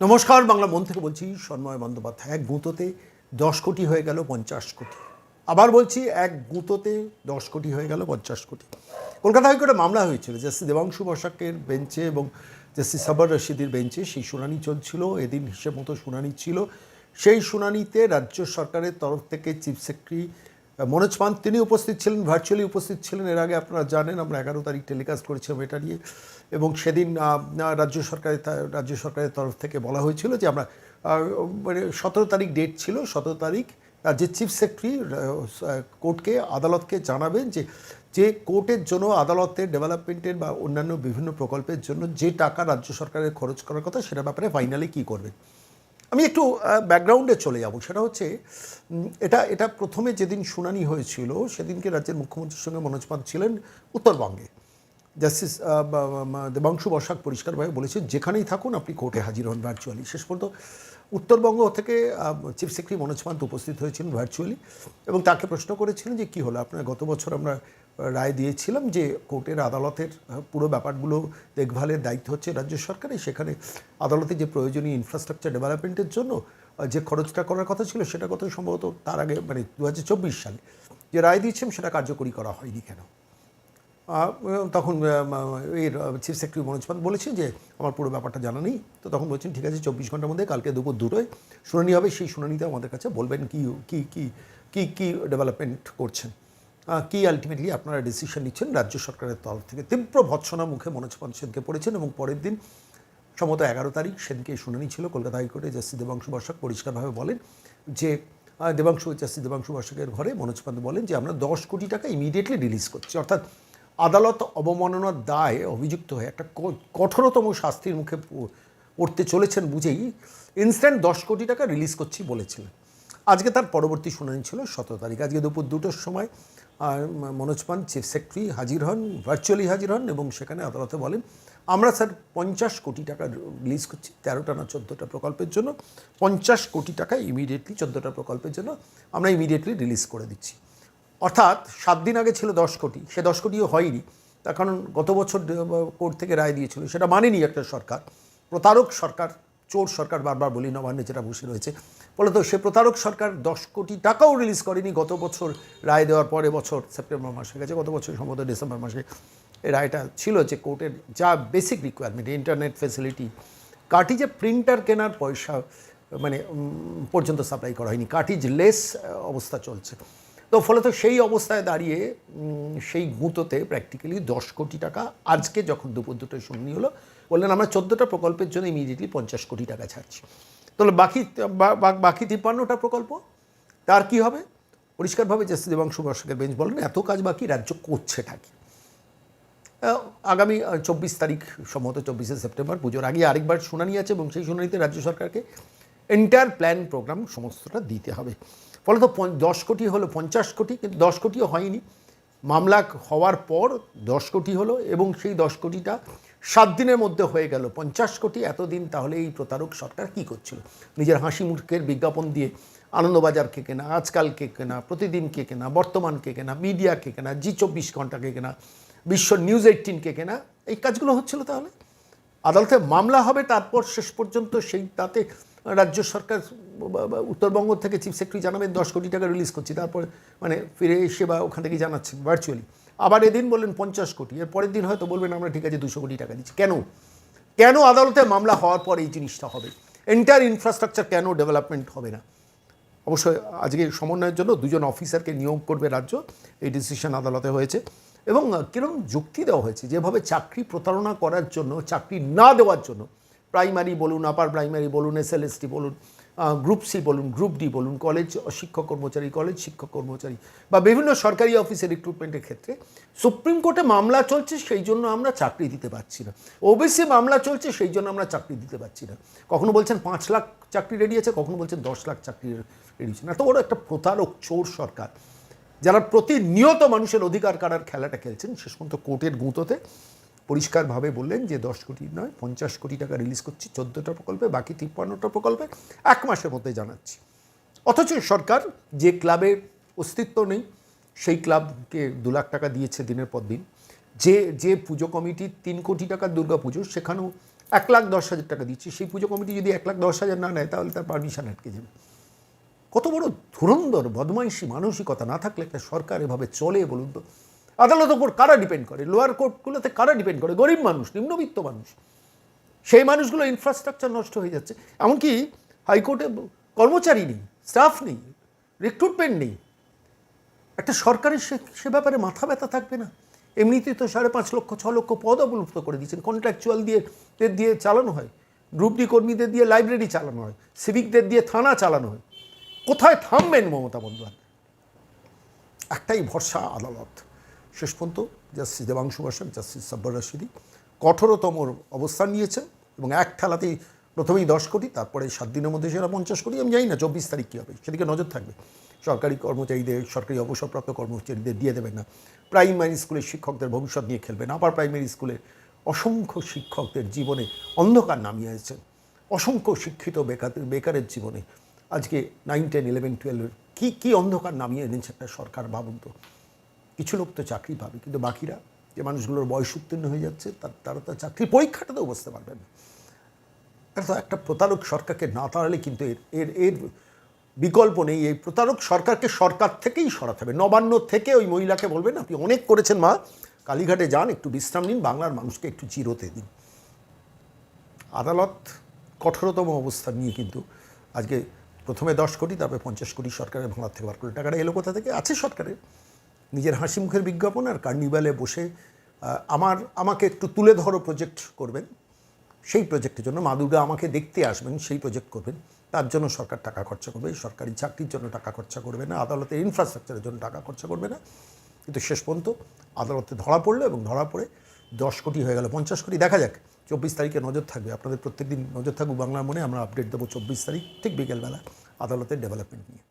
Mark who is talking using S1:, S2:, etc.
S1: নমস্কার, বাংলা মন থেকে বলছি সন্ময় বন্দ্যোপাধ্যায়। এক গুঁতোতে দশ কোটি হয়ে গেল পঞ্চাশ কোটি। আবার বলছি এক গুঁতোতে দশ কোটি হয়ে গেল পঞ্চাশ কোটি। কলকাতা হাইকোর্টে মামলা হয়েছিল। জাস্টিস দেবাংশু বসাকের বেঞ্চে এবং জাস্টিস সাবার রশিদির বেঞ্চে সেই শুনানি চলছিল। এদিন হিসেব মতো শুনানি ছিল। সেই শুনানিতে রাজ্য সরকারের তরফ থেকে চিফ সেক্রেটারি মনোজ পান তিনি উপস্থিত ছিলেন ভার্চুয়ালি উপস্থিত ছিলেন। এর আগে আপনারা জানেন, আমরা এগারো তারিখ টেলিকাস্ট করেছিলাম এটা নিয়ে। এবং সেদিন রাজ্য সরকারের রাজ্য সরকারের তরফ থেকে বলা হয়েছিল যে আমরা মানে সতেরো তারিখ ডেট ছিল, সতেরো তারিখ রাজ্যের চিফ সেক্রেটারি কোর্টকে আদালতকে জানাবেন যে যে কোর্টের জন্য আদালতের ডেভেলপমেন্টের বা অন্যান্য বিভিন্ন প্রকল্পের জন্য যে টাকা রাজ্য সরকারের খরচ করার কথা সেটা ব্যাপারে ফাইনালি কী করবে। আমি একটু ব্যাকগ্রাউন্ডে চলে যাব। সেটা হচ্ছে এটা এটা প্রথমে যেদিন শুনানি হয়েছিল, সেদিনকে রাজ্যের মুখ্যমন্ত্রীর সঙ্গে মনোজ পান ছিলেন উত্তরবঙ্গে। জাস্টিস দেবাংশু বসাক পরিষ্কারভাবে বলেছে যেখানেই থাকুন, আপনি কোর্টে হাজির হন ভার্চুয়ালি শেষ পর্যন্ত উত্তরবঙ্গ থেকে চিফ সেক্রেটারি মনোজ পান্ত উপস্থিত হয়েছিলেন ভার্চুয়ালি এবং তাকে প্রশ্ন করেছিলেন যে, কী হলো? আপনার গত বছর আমরা রায় দিয়েছিলাম যে কোর্টের আদালতের পুরো ব্যাপারগুলো দেখভালের দায়িত্ব হচ্ছে রাজ্য সরকারের। সেখানে আদালতে যে প্রয়োজনীয় ইনফ্রাস্ট্রাকচার ডেভেলপমেন্টের জন্য যে খরচটা করার কথা ছিল সেটা কত সম্ভবত তার আগে মানে দু হাজার চব্বিশ সালে যে রায় দিয়েছেন সেটা কার্যকরী করা হয়নি কেন? তখন এর চিফ সেক্রেটারি মনোজ পান্ত বলেছেন যে আমার পুরো ব্যাপারটা জানা নেই। তো তখন বলছেন, ঠিক আছে, চব্বিশ ঘণ্টার মধ্যে কালকে দুপুর দুটোয় শুনানি হবে। সেই শুনানিতে আমাদের কাছে বলবেন কি কি কি কি কি ডেভেলপমেন্ট করছেন। কি আলটিমেটলি আপনারা ডিসিশন নিচ্ছেন? রাজ্য সরকারের তরফ থেকে তীব্র ভৎসনা মুখে মনোজ পান্ত সেদিনকে পড়েছেন এবং পরের দিন সম্ভবত এগারো তারিখ সেদিনকে শুনানি ছিল। কলকাতা হাইকোর্টে জাস্টিস দেবাংশু বসাক পরিষ্কারভাবে বলেন যে দেবাংশু, জাস্টিস দেবাংশু বসাকের ঘরে মনোজ পান্ত বলেন যে, আমরা দশ কোটি টাকা ইমিডিয়েটলি রিলিজ করছি। অর্থাৎ আদালত অবমাননার দায়ে অভিযুক্ত হয়ে একটা কঠোরতম শাস্তির মুখে পড়তে চলেছেন বুঝেই ইনস্ট্যান্ট দশ কোটি টাকা রিলিজ করছি বলেছিলেন। আজকে তার পরবর্তী শুনানি ছিল সতেরো তারিখ। আজকে দুপুর দুটোর সময় মনোজ পান, চিফ সেক্রেটারি, হাজির হন, ভার্চুয়ালি হাজির হন এবং সেখানে আদালতে বলেন, আমরা স্যার পঞ্চাশ কোটি টাকা রিলিজ করছি তেরোটা না চোদ্দোটা প্রকল্পের জন্য। পঞ্চাশ কোটি টাকা ইমিডিয়েটলি চোদ্দোটা প্রকল্পের জন্য আমরা ইমিডিয়েটলি রিলিজ করে দিচ্ছি। অর্থাৎ সাত দিন আগে ছিল দশ কোটি, সে দশ কোটিও হয়নি। তার কারণ গত বছর কোর্ট থেকে রায় দিয়েছিল, সেটা মানেনি একটা সরকার। প্রতারক সরকার চোর সরকার বারবার বলি, নবান্নে যেটা বসে রয়েছে। ফলে তো সে প্রতারক সরকার দশ কোটি টাকাও রিলিজ করেনি গত বছর। রায় দেওয়ার পরে বছর, সেপ্টেম্বর মাসে গেছে গত বছর সম্ভবত ডিসেম্বর মাসে এই রায়টা ছিল যে কোর্টের যা বেসিক রিকোয়ারমেন্ট ইন্টারনেট ফেসিলিটি কার্টিজে প্রিন্টার কেনার পয়সা মানে পর্যন্ত সাপ্লাই করা হয়নি। কার্টিজ লেস অবস্থা চলছে। তো ফলত সেই অবস্থায় দাঁড়িয়ে সেই গুঁতোতে প্র্যাকটিক্যালি দশ কোটি টাকা আজকে যখন দুপুর দুটোয় শুনানি হলো বললেন আমরা চোদ্দোটা প্রকল্পের জন্য ইমিডিয়েটলি পঞ্চাশ কোটি টাকা ছাড়ছি। তাহলে বাকি বাকি তিপ্পান্নটা প্রকল্প তার কি হবে? পরিষ্কারভাবে জাস্টিস দেবাংশু বর্ষকের বেঞ্চ বলেন এত কাজ বাকি রাজ্য করছে আহ, আগামী চব্বিশ তারিখ সম্ভবত চব্বিশে সেপ্টেম্বর পুজোর আগে আরেকবার শুনানি আছে এবং সেই শুনানিতে রাজ্য সরকারকে এন্টায়ার প্ল্যান প্রোগ্রাম সমস্তটা দিতে হবে। ফলে তো দশ কোটি হলো পঞ্চাশ কোটি, কিন্তু দশ কোটিও হয়নি। মামলা হওয়ার পর দশ কোটি হলো এবং সেই দশ কোটিটা সাত দিনের মধ্যে হয়ে গেল। পঞ্চাশ কোটি এতদিন তাহলে এই প্রতারক সরকার কী করছিল? নিজের হাসি মুখের বিজ্ঞাপন দিয়ে আনন্দবাজারকে কেনা আজকালকে কেনা প্রতিদিনকে কেনা বর্তমানকে কেনা মিডিয়াকে কেনা, জি চব্বিশ ঘন্টাকে কেনা, বিশ্ব নিউজ এইটিনকে কেনা, এই কাজগুলো হচ্ছিল তাহলে? আদালতে মামলা হবে, তারপর শেষ পর্যন্ত সেই তাতে রাজ্য সরকার উত্তরবঙ্গ থেকে চিফ সেক্রেটারি জানাবেন, দশ কোটি টাকা রিলিজ করছি। তারপর মানে ফিরে এসে বা ওখান থেকে জানাচ্ছেন ভার্চুয়ালি আবার এদিন বললেন পঞ্চাশ কোটি। এর পরের দিন হয়তো বলবেন, আমরা ঠিক আছে, দুশো কোটি টাকা দিচ্ছি। কেন? কেন আদালতে মামলা হওয়ার পর এই জিনিসটা হবে? এন্টায়ার ইনফ্রাস্ট্রাকচার কেন ডেভেলপমেন্ট হবে না? অবশ্যই আজকে সমন্বয়ের জন্য দুজন অফিসারকে নিয়োগ করবে রাজ্য। এই ডিসিশন আদালতে হয়েছে। এবং কীরকম যুক্তি দেওয়া হয়েছে? যেভাবে চাকরি প্রতারণা করার জন্য, চাকরি না দেওয়ার জন্য প্রাইমারি বলুন আপার প্রাইমারি বলুন এসএলএসটি বলুন গ্রুপ সি বলুন গ্রুপ ডি বলুন কলেজ শিক্ষক কর্মচারী কলেজ শিক্ষক কর্মচারী বা বিভিন্ন সরকারি অফিসের রিক্রুটমেন্টের ক্ষেত্রে সুপ্রিম কোর্টে মামলা চলছে, সেই জন্য আমরা চাকরি দিতে পারছি না। ওবিসি মামলা চলছে, সেই জন্য আমরা চাকরি দিতে পারছি না। কখনো বলছেন পাঁচ লাখ চাকরি রেডি আছে, কখনো বলছেন দশ লাখ চাকরি রেডি আছে না। তো বড় একটা প্রতারক, চোর সরকার। যারা প্রতিনিয়ত মানুষের অধিকার কাড়ার খেলাটা খেলছেন, শেষ পর্যন্ত কোর্টের গুঁতোতে পরিষ্কারভাবে বললেন যে দশ কোটি নয়, পঞ্চাশ কোটি টাকা রিলিজ করছি, চোদ্দোটা প্রকল্পে, বাকি তিপ্পান্নটা প্রকল্পে এক মাসের মধ্যে জানাচ্ছি। অথচ সরকার যে ক্লাবের অস্তিত্ব নেই, সেই ক্লাবকে দু লাখ টাকা দিয়েছে দিনের পর দিন। যে যে পুজো কমিটি তিন কোটি টাকার দুর্গা পুজো, সেখানেও এক লাখ দশ হাজার টাকা দিচ্ছে। সেই পুজো কমিটি যদি এক লাখ দশ হাজার না নেয়, তাহলে তার পারমিশন আটকে যাবে। কত বড় ধুরন্ধর, বদমাইশি, মানসিকতা না থাকলে একটা সরকার এভাবে চলে বলুন তো? আদালতের ওপর কারা ডিপেন্ড করে? লোয়ার কোর্টগুলোতে কারা ডিপেন্ড করে? গরিব মানুষ, নিম্নবিত্ত মানুষ। সেই মানুষগুলো ইনফ্রাস্ট্রাকচার নষ্ট হয়ে যাচ্ছে। এমনকি হাইকোর্টে কর্মচারী নেই স্টাফ নেই রিক্রুটমেন্ট নেই। একটা সরকারের সে সে ব্যাপারে মাথা ব্যথা থাকবে না? এমনিতেই তো সাড়ে পাঁচ লক্ষ, ছ লক্ষ পদ অবলুপ্ত করে দিয়েছেন। কন্ট্রাকচুয়াল দিয়ে দিয়ে চালানো হয়। গ্রুপ ডি কর্মীদের দিয়ে লাইব্রেরি চালানো হয়। সিভিকদের দিয়ে থানা চালানো হয়। কোথায় থামবেন মমতা বন্দ্যোপাধ্যায়? একটাই ভরসা আদালত। শেষ পর্যন্ত জাস্টিস দেবাংশু বসাক জাস্টিস সাব্বর রশিদি কঠোরতম অবস্থান নিয়েছেন এবং এক ঠেলাতেই প্রথমেই দশ কোটি, তারপরে সাত দিনের মধ্যে সেরা পঞ্চাশ কোটি, আমি জানি না চব্বিশ তারিখ কী হবে, সেদিকে নজর থাকবে। সরকারি কর্মচারীদের, সরকারি অবসরপ্রাপ্ত কর্মচারীদের দিয়ে দেবেন না। প্রাইমারি স্কুলের শিক্ষকদের ভবিষ্যৎ নিয়ে খেলবেন আপার প্রাইমারি স্কুলের অসংখ্য শিক্ষকদের জীবনে অন্ধকার নামিয়ে এনেছেন অসংখ্য শিক্ষিত বেকার, বেকারের জীবনে। আজকে নাইন টেন ইলেভেন টুয়েলভের কী কী অন্ধকার নামিয়ে এনেছে একটা সরকার, ভাবুন তো। কিছু লোক তো চাকরি পাবে, কিন্তু বাকিরা যে মানুষগুলোর বয়স উত্তীর্ণ হয়ে যাচ্ছে, তার তো চাকরির পরীক্ষাটাতেও বসতে পারবে না। তো একটা প্রতারক সরকারকে না তাড়ালে কিন্তু এর এর এর বিকল্প নেই। এই প্রতারক সরকারকে সরকার থেকেই সরাতে হবে। নবান্ন থেকে ওই মহিলাকে বলবেন, আপনি অনেক করেছেন মা। কালীঘাটে যান, একটু বিশ্রাম নিন, বাংলার মানুষকে একটু জিরোতে দিন। আদালত কঠোরতম অবস্থান নিয়ে কিন্তু আজকে প্রথমে দশ কোটি, তারপরে পঞ্চাশ কোটি সরকারের ভাঙার থেকে বার করে টাকাটা এলো কোথা থেকে? আছে সরকারের। নিজের হাসি মুখের বিজ্ঞাপন আর কার্নিভালে বসে আমার, আমাকে একটু তুলে ধরো প্রজেক্ট করবেন। সেই প্রজেক্টের জন্য মা দুর্গা আমাকে দেখতে আসবেন, সেই প্রজেক্ট করবেন। তার জন্য সরকার টাকা খরচা করবে, সরকারি চাকরির জন্য টাকা খরচা করবে না আদালতের ইনফ্রাস্ট্রাকচারের জন্য টাকা খরচা করবে না। কিন্তু শেষ পর্যন্ত আদালতে ধরা পড়ল এবং ধরা পড়ে দশ কোটি হয়ে গেল, পঞ্চাশ কোটি। দেখা যাক, চব্বিশ তারিখে নজর থাকবে। আপনাদের প্রত্যেকদিন নজর থাকুক বাংলার মনে, আমরা আপডেট দেবো চব্বিশ তারিখ, ঠিক বিকেলবেলা আদালতের ডেভেলপমেন্ট নিয়ে।